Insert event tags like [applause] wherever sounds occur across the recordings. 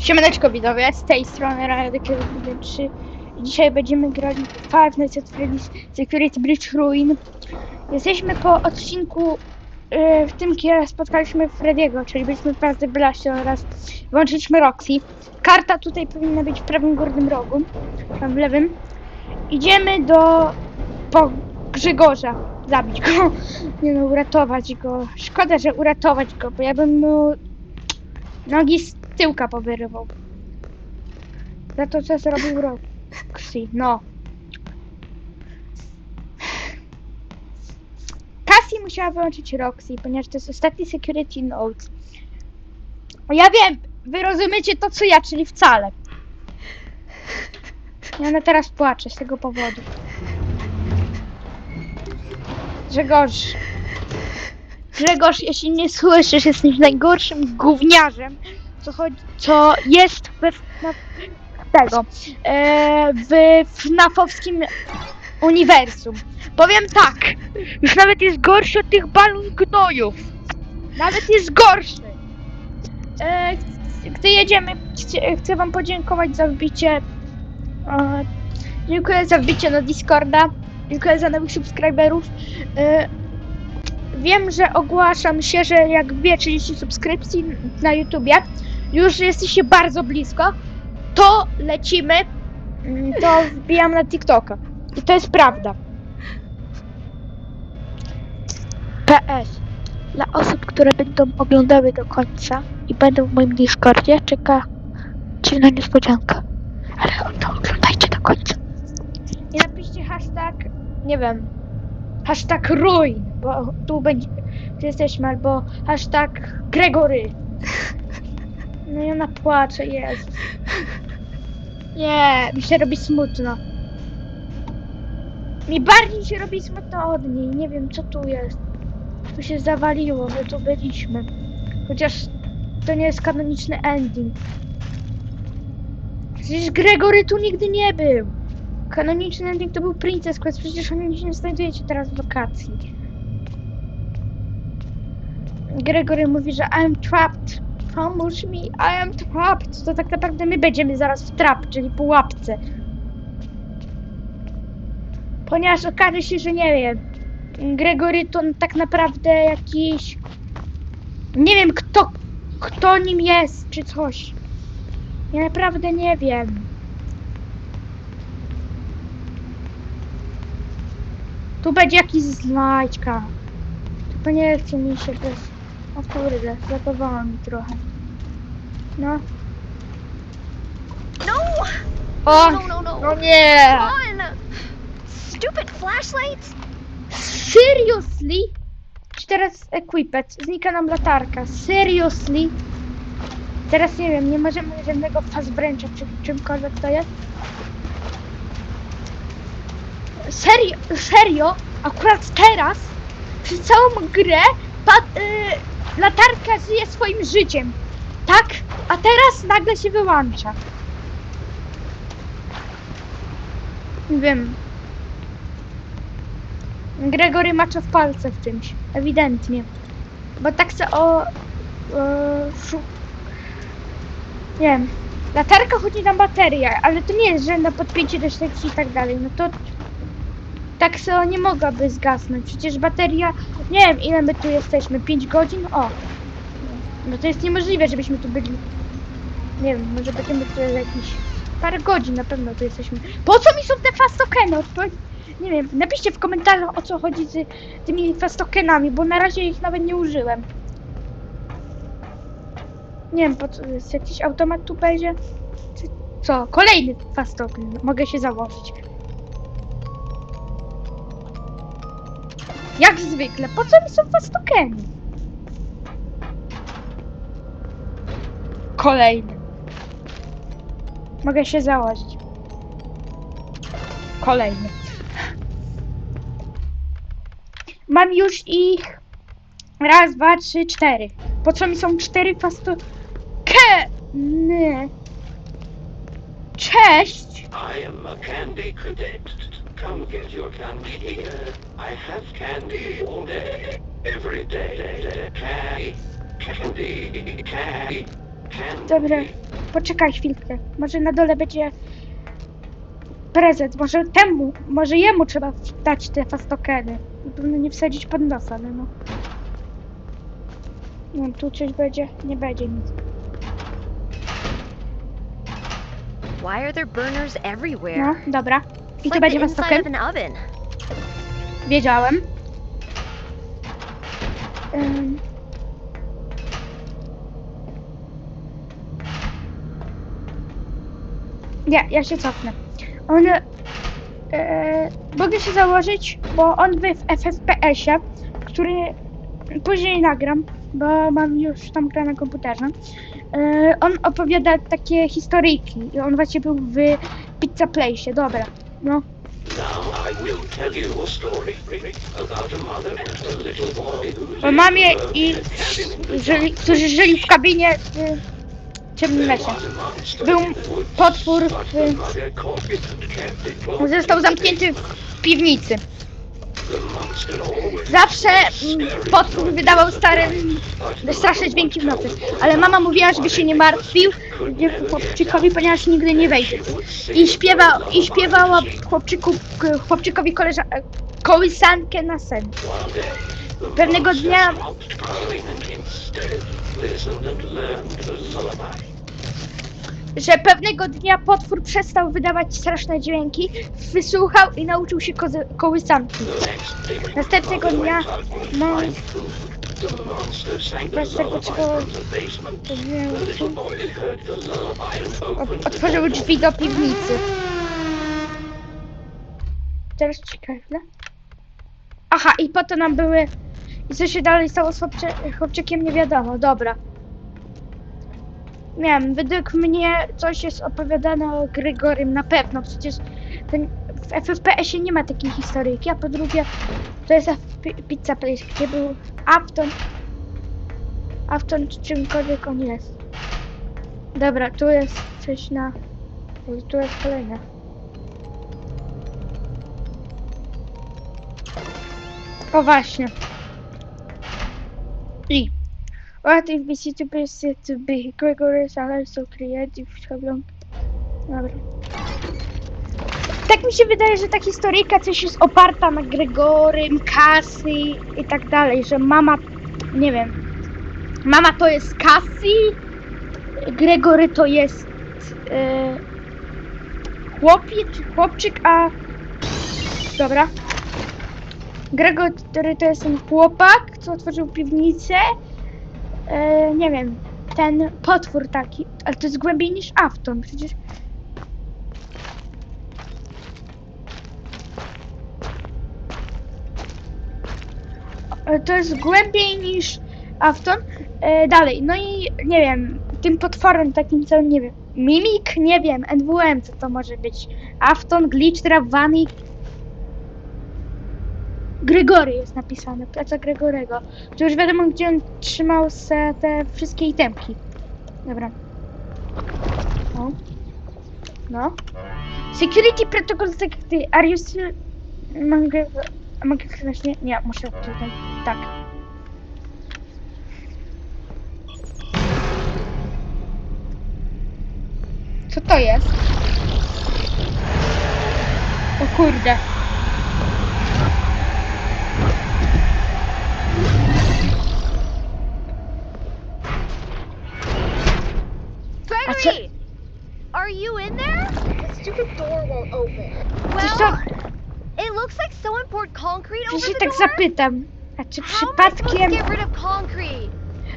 Siemaneczko widzowie, z tej strony Radek 3 Dzisiaj będziemy grali Five Nights at Freddy's Security Bridge Ruin. Jesteśmy po odcinku e, w tym, kiedy spotkaliśmy Frediego, czyli byliśmy w Prawdy Blaście oraz włączyliśmy Roxy. Karta tutaj powinna być w prawym górnym rogu, tam w lewym. Idziemy do po Grzegorza, zabić go, [laughs] nie no, uratować go. Szkoda, że uratować go, bo ja bym mu nogi tyłka powyrywał. Za to, co zrobił Roxy. No. Cassie musiała wyłączyć Roxy, ponieważ to jest ostatni security note. Ja wiem, wy rozumiecie to, co ja, czyli wcale. I ona teraz płacze z tego powodu. Grzegorz. Grzegorz, jeśli nie słyszysz, jesteś najgorszym gówniarzem, co, chodzi, co jest we FNAF, tego, e, w FNAFowskim uniwersum. Powiem tak, już nawet jest gorszy od tych balon gnojów. Nawet jest gorszy. E, gdy jedziemy, chcę, wam podziękować za wbicie. E, dziękuję za wbicie na Discorda. Dziękuję za nowych subskryberów. Wiem, że ogłaszam się, że jak wbiję 30 subskrypcji na YouTubie, już jesteście bardzo blisko, to lecimy, mm, to wbijam na TikToka. I to jest prawda. PS. Dla osób, które będą oglądały do końca i będą w moim Discordzie, czeka dziwna niespodzianka. Ale to oglądajcie do końca. I napiszcie hashtag, nie wiem, hashtag ruin, bo tu będzie, tu jesteśmy, albo hashtag Gregory. No i ona płacze, Jezus. Nie, mi się robi smutno. Mi bardziej się robi smutno od niej. Nie wiem, co tu jest. Tu się zawaliło, my tu byliśmy. Chociaż to nie jest kanoniczny ending. Przecież Gregory tu nigdy nie był. Kanoniczny ending to był Princess Quest, przecież oni się nie znajdujecie teraz w lokacji. Gregory mówi, że I'm trapped. Pomóż mi, I am trapped. To tak naprawdę my będziemy zaraz w trap, czyli pułapce. Ponieważ okaże się, że nie wiem. Gregory to tak naprawdę jakiś. Nie wiem kto, kto nim jest, czy coś. Ja naprawdę nie wiem. Tu będzie jakiś znajdźka. Tylko nie chce mi się bez... O kurde, zatowała mi trochę. No. No! O! no, no, no. No nie! On! Stupid flashlights! Seriously? Czy teraz equipet? Znika nam latarka. Seriously? Teraz nie wiem, nie możemy żadnego fazbręcza czy czymkolwiek to jest. Serio, serio? Akurat teraz, przez całą grę, pa, y, latarka żyje swoim życiem. Tak? A teraz nagle się wyłącza. Nie wiem. Gregory macza w palce w czymś. Ewidentnie. Bo tak se o... o. Nie wiem. Latarka chodzi na baterię, ale to nie jest, na podpięcie do sieci i tak dalej. No to... Tak se nie mogłaby zgasnąć. Przecież bateria... Nie wiem, ile my tu jesteśmy. 5 godzin? O! No to jest niemożliwe, żebyśmy tu byli... Nie wiem, może będziemy tu jakieś... Parę godzin na pewno tu jesteśmy. Po co mi są te fast tokeny? Odpowiedz... Nie wiem, napiszcie w komentarzach o co chodzi z tymi fastokenami, bo na razie ich nawet nie użyłem. Nie wiem, po co jest jakiś automat tu będzie? Co? Kolejny fastoken. Mogę się założyć. Jak zwykle, po co mi są fastokeny? Kolejny. Mogę się założyć. Kolejny. Mam już ich raz, dwa, trzy, cztery. Po co mi są cztery fasto... Keny. Cześć! I am a candy cadet. Come get your candy here. I have candy all day, every day. Candy, candy, candy. Dobra, poczekaj chwilkę. Może na dole będzie prezent. Może temu, może jemu trzeba dać te fastokeny. Na pewno nie wsadzić pod nos, ale no. No tu coś będzie? Nie będzie nic. Why are there burners everywhere? No, dobra. I to będzie an oven. Wiedziałem. Ym. Nie, ja się cofnę. On. E, mogę się założyć, bo on w FFPS-ie, który później nagram, bo mam już tam grę na komputerze. E, on opowiada takie historyjki i on właśnie był w Pizza Place. Dobra, no. O mamie i żyli, którzy żyli w kabinie w ciemnym lesie. Był potwór w, został zamknięty w piwnicy. Zawsze mm, wydawał stare, straszne dźwięki w nocy, ale mama mówiła, żeby się nie martwił chłopczykowi, ponieważ nigdy nie wejdzie. I, śpiewa, i śpiewała chłopczyku, chłopczykowi koleża, kołysankę na sen. Pewnego dnia że pewnego dnia potwór przestał wydawać straszne dźwięki, wysłuchał i nauczył się kozy- kołysanki. Następnego dnia the bez tego czego otworzył drzwi do piwnicy. Teraz ciekawe. Aha, i po to nam były... I co się dalej stało z chłopcze- chłopczykiem, nie wiadomo. Dobra. Nie wiem, według mnie coś jest opowiadane o Grygorym na pewno. Przecież ten, w FFPS-ie nie ma takiej historyjki, a po drugie to jest Pizza Place, gdzie był Afton. Afton czy czymkolwiek on jest. Dobra, tu jest coś na... Tu jest kolejne. O właśnie. I. What if BC to be said to be Gregory are so creative schablon. Dobra. Tak mi się wydaje, że ta historyjka coś jest oparta na Gregorym, Cassie i tak dalej, że mama, nie wiem, mama to jest Cassie, Gregory to jest e, chłopiec, chłopczyk, a dobra. Gregory to jest ten chłopak, co otworzył piwnicę. E, nie wiem, ten potwór taki, ale to jest głębiej niż Afton, przecież. E, To jest głębiej niż Afton. E, dalej, no i nie wiem, tym potworem takim co, nie wiem, Mimik, nie wiem, NWM, co to może być. Afton, Glitch, Travani. Gregory jest napisane, praca Gregorego. To już wiadomo, gdzie on trzymał se te wszystkie itemki. Dobra. No. No. Security Protocol Security. Are you still... Mogę... Mogę kliknąć? Nie, muszę tutaj. Tak. Co to jest? O kurde. Gregory! Are you in there? The stupid door won't open. Coś Well, to... it looks like someone poured concrete Ja się tak zapytam. A czy przypadkiem...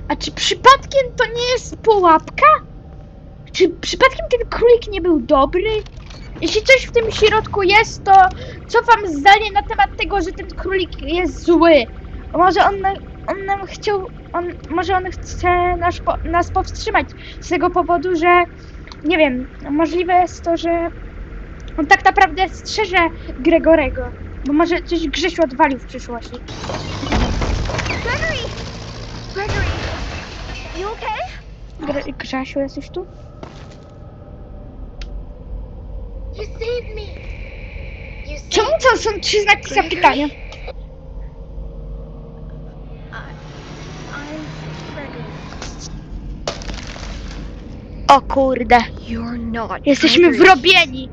A czy przypadkiem to nie jest pułapka? Czy przypadkiem ten królik nie był dobry? Jeśli coś w tym środku jest, to cofam zdanie na temat tego, że ten królik jest zły. Może on, on nam chciał, on, może on chce nas, nas powstrzymać z tego powodu, że nie wiem, możliwe jest to, że on tak naprawdę strzeże Gregorego, bo może coś Grzesiu odwalił w przyszłości. Gregory! Gregory! You okay? Gre- Grzesiu, jesteś tu? You saved me. You saved Czemu to są trzy znaki zapytania? Gregory. O kurde. Jesteśmy wrobieni.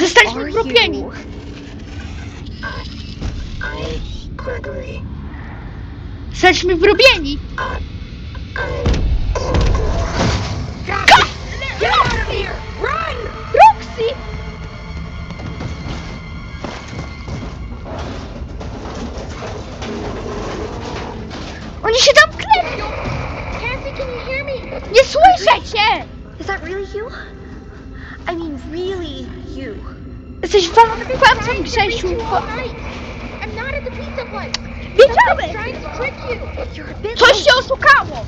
Zostaliśmy wrobieni. I'm Gregory. Jesteśmy wrobieni. Roxy! Oni się tam klepią! Cassie, can you hear me? Nie słyszę cię! Is that really you? I mean, really you. Jesteś walonym kłamcą, Grzesiu. reach Wiedziałem! Coś się oszukało!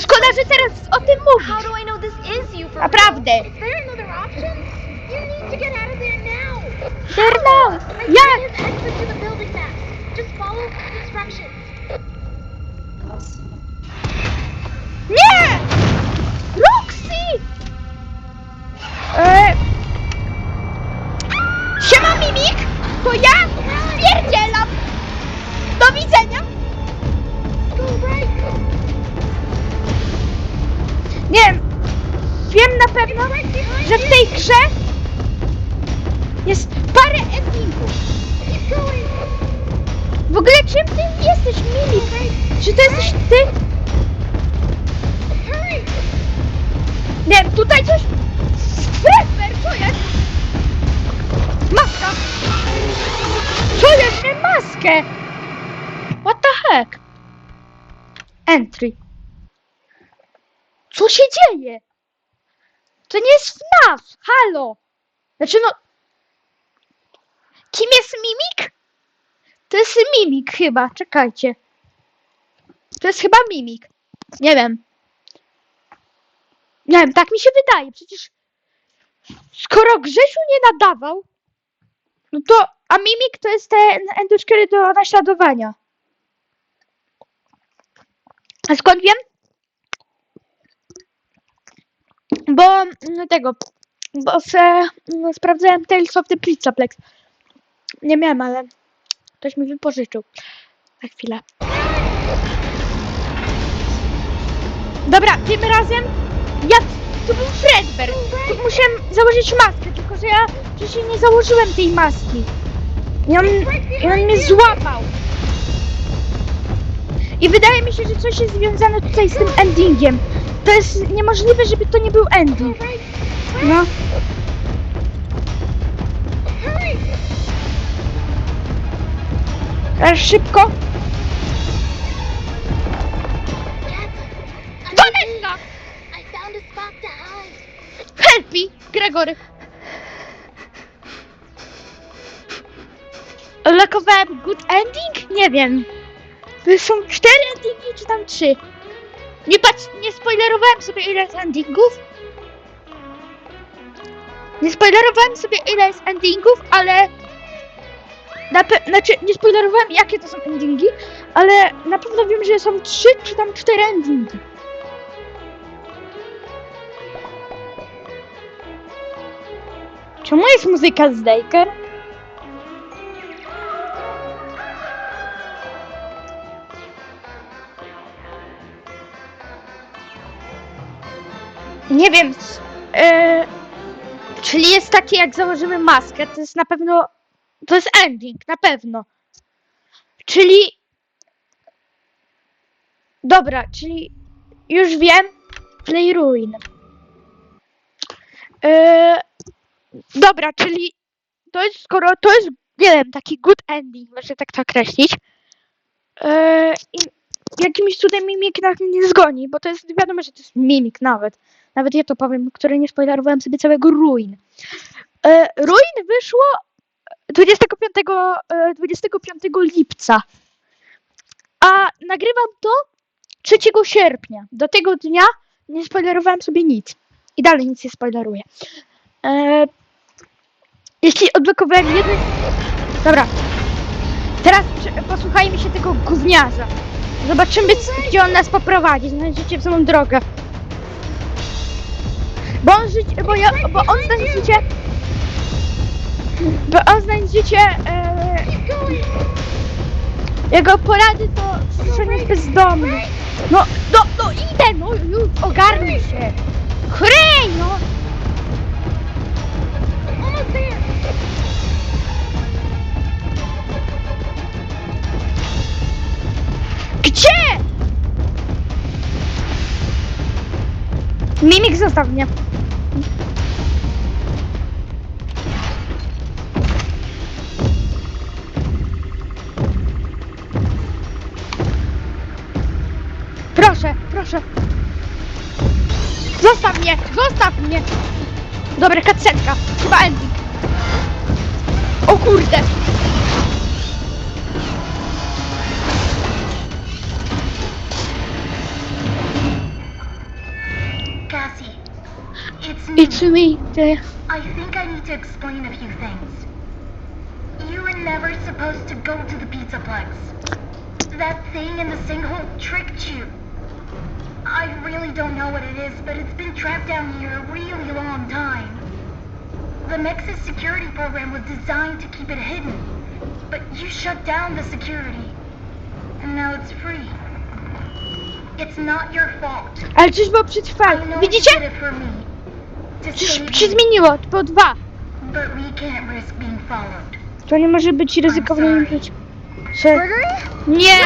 Szkoda, że teraz o tym mówisz. Naprawdę. Is there Maskę! What the heck? Entry. Co się dzieje? To nie jest FNAF! Halo! Znaczy no... Kim jest Mimik? To jest Mimik chyba, czekajcie. To jest chyba Mimik. Nie wiem. Nie wiem, tak mi się wydaje. Przecież skoro Grzesiu nie nadawał, no to a Mimik to jest ten enduszkery do naśladowania. A skąd wiem? Bo no tego, bo se, no, sprawdzałem Tales of the Pizzaplex. Nie miałem, ale ktoś mi wypożyczył. Na chwilę. Dobra, tym razem ja... To był Fredbear. Tu musiałem założyć maskę, tylko że ja wcześniej nie założyłem tej maski. I on, I on mnie złapał. I wydaje mi się, że coś jest związane tutaj z tym endingiem. To jest niemożliwe, żeby to nie był ending. No. Teraz szybko. Help me, Gregory. Lokowałem good ending? Nie wiem. To są cztery endingi, czy tam trzy? Nie patrz, nie spoilerowałem sobie ile jest endingów. Nie spoilerowałem sobie ile jest endingów, ale... Na znaczy, nie spoilerowałem jakie to są endingi, ale na pewno wiem, że są trzy, czy tam cztery endingi. Czemu jest muzyka z Daker? Nie wiem. E, czyli jest takie, jak założymy maskę, to jest na pewno. To jest ending, na pewno. Czyli. Dobra, czyli już wiem. Play Ruin. E, Dobra, czyli to jest, skoro to jest, nie wiem, taki good ending, można tak to określić, yy, i jakimś cudem mimik nas nie zgoni, bo to jest, wiadomo, że to jest mimik nawet, nawet ja to powiem, który nie spoilerowałem sobie całego Ruin. Yy, Ruin wyszło 25, yy, 25 lipca, a nagrywam to 3 sierpnia. Do tego dnia nie spoilerowałem sobie nic i dalej nic nie spoileruję. Eee, jeśli odblokowałem jeden... Dobra. Teraz posłuchajmy się tego gówniarza. Zobaczymy, gdzie on nas poprowadzi. Znajdziecie w samą drogę. Bo on. Bo, ja, bo on znajdziecie... Bo on znajdziecie... E, jego porady to słyszenie bezdomnych. No, no, no idę, no już ogarnij się. Chryj, no. Gdzie? Mimik zostaw mnie. Proszę, proszę. Zostaw mnie, zostaw mnie. Dobra, kacenka. Chyba ending. O kurde. Cassie, it's me. It's me. I think I need to explain a few things. You were never supposed to go to the Pizzaplex. That thing in the sinkhole tricked you. I really don't know what it is, but it's been trapped down here a really long time. The Nexus security program was designed to keep it hidden, but you shut down the security. And now it's free. It's not your fault. Ale coś było. I know Widzicie? did it for me. To save się zmieniło, było dwa. but we can't risk being followed. To nie może być ryzykowne. Sorry. Nie!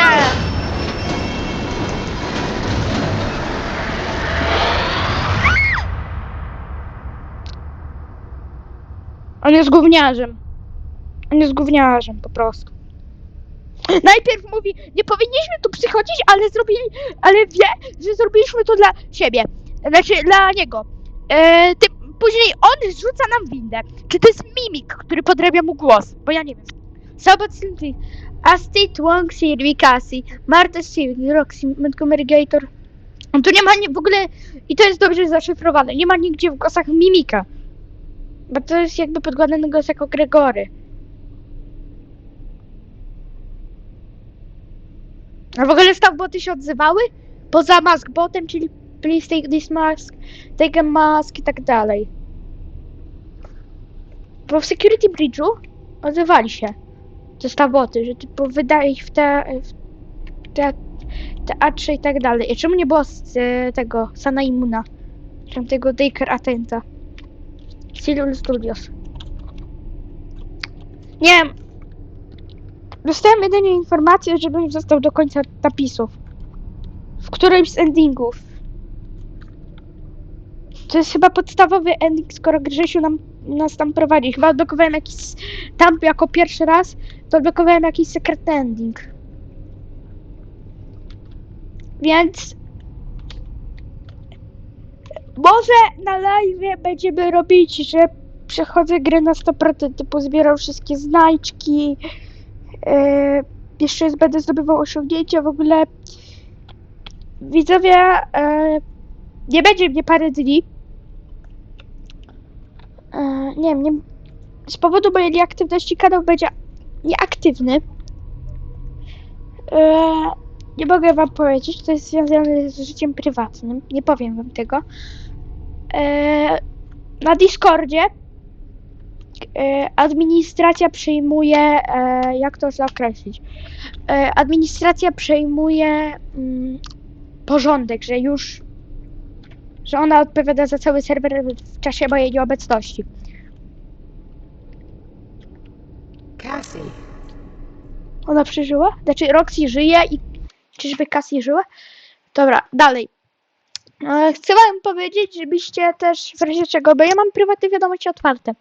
On jest gówniarzem. On jest gówniarzem po prostu. Najpierw mówi, nie powinniśmy tu przychodzić, ale zrobili, ale wie, że zrobiliśmy to dla siebie. Znaczy dla niego. E, ty, później on rzuca nam windę. Czy to jest mimik, który podrabia mu głos? Bo ja nie wiem. Sabot City, Asti, Twong, Marta, Sylvie, Roxy, Montgomery Gator. Tu nie ma nie, w ogóle, i to jest dobrze zaszyfrowane, nie ma nigdzie w głosach mimika. Bo to jest jakby podkładany głos jako Gregory. A w ogóle boty się odzywały? Poza mask botem, czyli please take this mask, take a mask i tak dalej. Bo w security bridge'u odzywali się te boty, że typu wydaje ich w te, w te teatrze i tak dalej. I czemu nie było z tego Sana Imuna? Czy tego Daker Atenta? Silul Studios. Nie wiem. Dostałem jedynie informację, żebym został do końca napisów. W którymś z endingów. To jest chyba podstawowy ending, skoro Grzesiu nam, nas tam prowadzi. Chyba odblokowałem jakiś... Tam jako pierwszy raz to odblokowałem jakiś secret ending. Więc... Może na live będziemy robić, że przechodzę grę na 100%, typu zbieram wszystkie znajdźki, yy, jeszcze będę zdobywał osiągnięcia, w ogóle. Widzowie, yy, nie będzie mnie parę dni, yy, nie wiem, nie, z powodu mojej nieaktywności kanał będzie nieaktywny, yy, nie mogę wam powiedzieć, to jest związane z życiem prywatnym, nie powiem wam tego, na Discordzie e, administracja przejmuje, e, jak to określić? E, administracja przejmuje mm, porządek, że już, że ona odpowiada za cały serwer w czasie mojej nieobecności. Cassie, Ona przeżyła? Znaczy Roxy żyje i czyżby Cassie żyła? Dobra, dalej. E, Chcę wam powiedzieć, żebyście też w razie czego, bo ja mam prywatne wiadomości otwarte,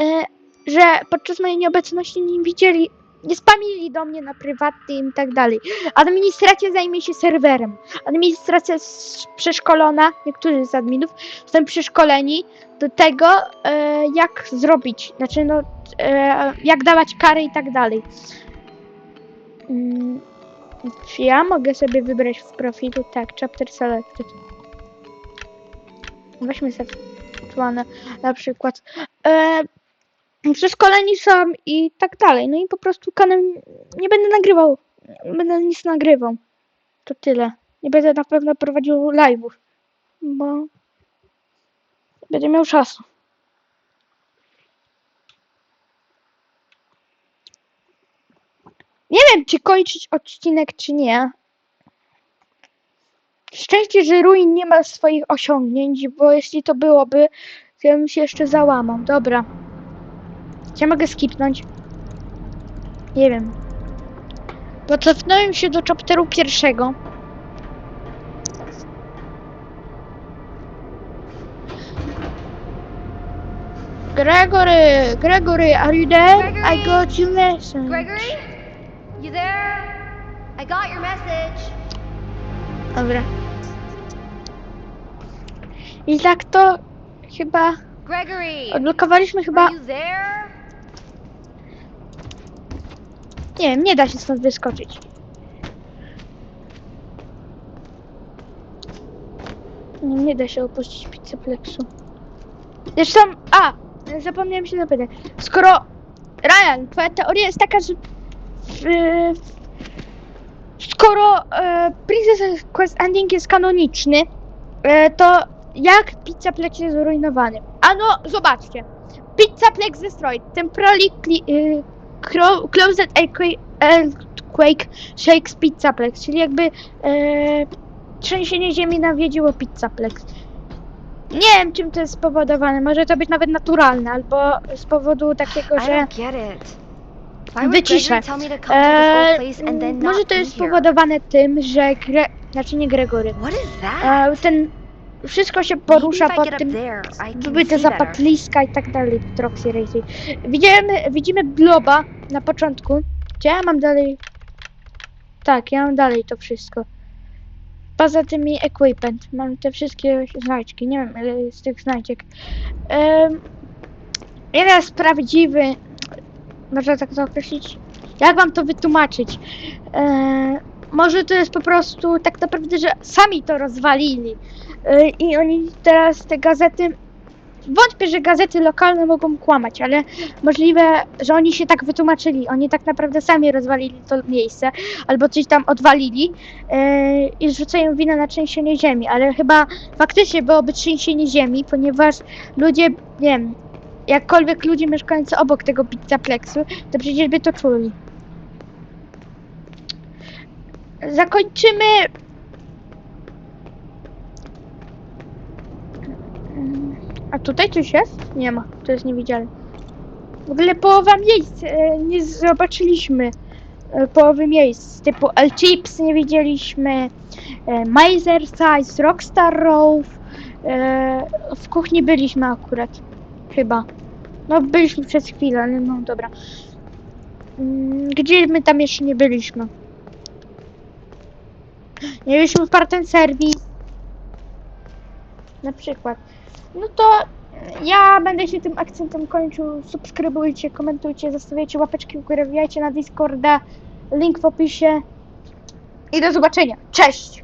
e, że podczas mojej nieobecności nie widzieli, nie spamili do mnie na prywatnym i tak dalej. Administracja zajmie się serwerem. Administracja jest przeszkolona, niektórzy z adminów są przeszkoleni do tego, e, jak zrobić, znaczy no, jak dawać kary i tak dalej. Mm, Czy ja mogę sobie wybrać w profilu? Tak, chapter selected. Weźmy sobie na, przykład. E, przeszkoleni są i tak dalej. No i po prostu kanał nie będę nagrywał. Będę nic nagrywał. To tyle. Nie będę na pewno prowadził live'ów, bo będę miał czasu. Nie wiem, czy kończyć odcinek, czy nie. Szczęście, że Ruin nie ma swoich osiągnięć, bo jeśli to byłoby, to ja bym się jeszcze załamał. Dobra. Czy ja mogę skipnąć? Nie wiem. Bo cofnąłem się do chapteru pierwszego. Gregory, Gregory, are you there? I Gregory? got your message. Gregory? You there? I got your message. Dobra. I tak to chyba Gregory! odblokowaliśmy chyba. Are you there? Nie wiem, nie da się stąd wyskoczyć. Nie, nie da się opuścić pizzaplexu. Zresztą, a, zapomniałem się zapytać. Skoro, Ryan, twoja teoria jest taka, że skoro e, Princess Quest Ending jest kanoniczny, e, to jak Pizzaplex jest zrujnowany? Ano, zobaczcie. Pizzaplex Destroyed, Temporarily y, Closed Earthquake, Shakes Pizzaplex, czyli jakby e, trzęsienie ziemi nawiedziło Pizzaplex. Nie wiem, czym to jest spowodowane. Może to być nawet naturalne, albo z powodu takiego, że... Wyciszę. E, mm, not może to jest spowodowane tym, że Gre... Znaczy nie Gregory. What is that? E, ten... Wszystko się porusza pod tym... Były te zapatliska i tak dalej w Troxy Racy. Widzimy, widzimy bloba na początku. Gdzie ja mam dalej? Tak, ja mam dalej to wszystko. Poza tymi equipment. Mam te wszystkie znajdźki. Nie wiem ile jest tych znajdziek. Um, jeden jest prawdziwy. Można tak to określić? Jak wam to wytłumaczyć? E, może to jest po prostu tak naprawdę, że sami to rozwalili. E, I oni teraz te gazety. Wątpię, że gazety lokalne mogą kłamać, ale możliwe, że oni się tak wytłumaczyli. Oni tak naprawdę sami rozwalili to miejsce, albo coś tam odwalili e, i zrzucają winę na trzęsienie ziemi, ale chyba faktycznie byłoby trzęsienie ziemi, ponieważ ludzie, nie wiem, jakkolwiek ludzie mieszkający obok tego pizzaplexu, to przecież by to czuli. Zakończymy A tutaj coś jest? Nie ma, to jest niewidzialne. W ogóle połowa miejsc e, nie zobaczyliśmy. E, połowy miejsc typu El Chips nie widzieliśmy, e, Miser Size, Rockstar Row. E, w kuchni byliśmy akurat. Chyba. No byliśmy przez chwilę, ale no dobra. Mm, Gdzie my tam jeszcze nie byliśmy? Nie byliśmy w Parten Service. Na przykład. No to ja będę się tym akcentem kończył. Subskrybujcie, komentujcie, zostawiajcie łapeczki w górę, wbijajcie na Discorda, link w opisie. I do zobaczenia. Cześć!